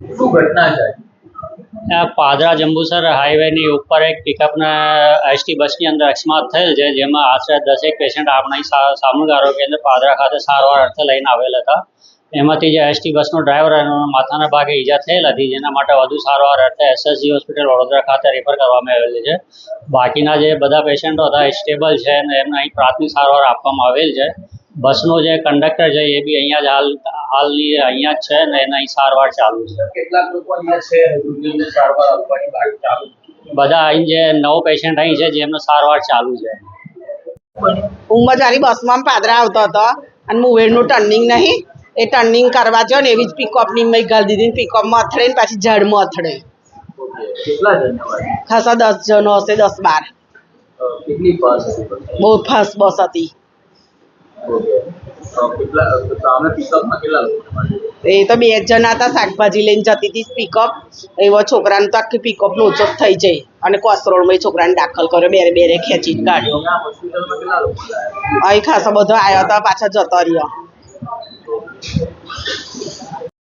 શું ઘટના છે? આ પાદરા જંબુસર હાઈવેની ઉપર એક પિકઅપના એસટી બસની અંદર અકસ્માત થયેલ છે, જેમાં આશરે દસેક પેશન્ટ આપણા સામૂહિક આરોગ્ય કેન્દ્ર પાદરા ખાતે સારવાર અર્થે લઈને આવેલ હતા. એમાંથી જે એસટી બસનો ડ્રાઈવર એનો માથાના ભાગે ઈજા થયેલ હતી, જેના માટે વધુ સારવાર અર્થે એસએસજી હોસ્પિટલ વડોદરા ખાતે રેફર કરવામાં આવેલ છે. બાકીના જે બધા પેશન્ટો હતા એ સ્ટેબલ છે અને એમને અહીં પ્રાથમિક સારવાર આપવામાં આવેલ છે. બસનો જે કંડક્ટર છે એ બી અહીંયા જ હાલ હાલની અહીંયા છે ને એના સારવાર ચાલુ છે. કેટલાક લોકો અહીંયા છે રોગીઓને સારવાર આપવાની બાકી ચાલુ બધા અહીં જે નવ પેશન્ટ અહીં છે જેમનો સારવાર ચાલુ છે. હું મજારી બસમાં પાદરા આવતો હતો અને મુવેરનું ટર્નિંગ નહીં એ ટર્નિંગ કરવા જો ને એવી જ પિકઅપની મેં ગાળ દીધી પિકઅપમાં અથડે ને પાછી ઝાડમાં અથડે? ખાસા દસ જણો હશે દસ બાર? બહુ ફાસ્ટ બસ હતી. એ તો બે જ જણા હતા, શાકભાજી લઈને જતી હતી પિકઅપ એવો છોકરાને તો આખી પિકઅપનો જ થઈ જાય. અને કોસરોડમાં છોકરાને દાખલ કર્યો, બેરે બેરે ખેંચી કાઢ્યો? અહીં ખાસો બધો આવ્યો હતો, પાછા જતો રહ્યો.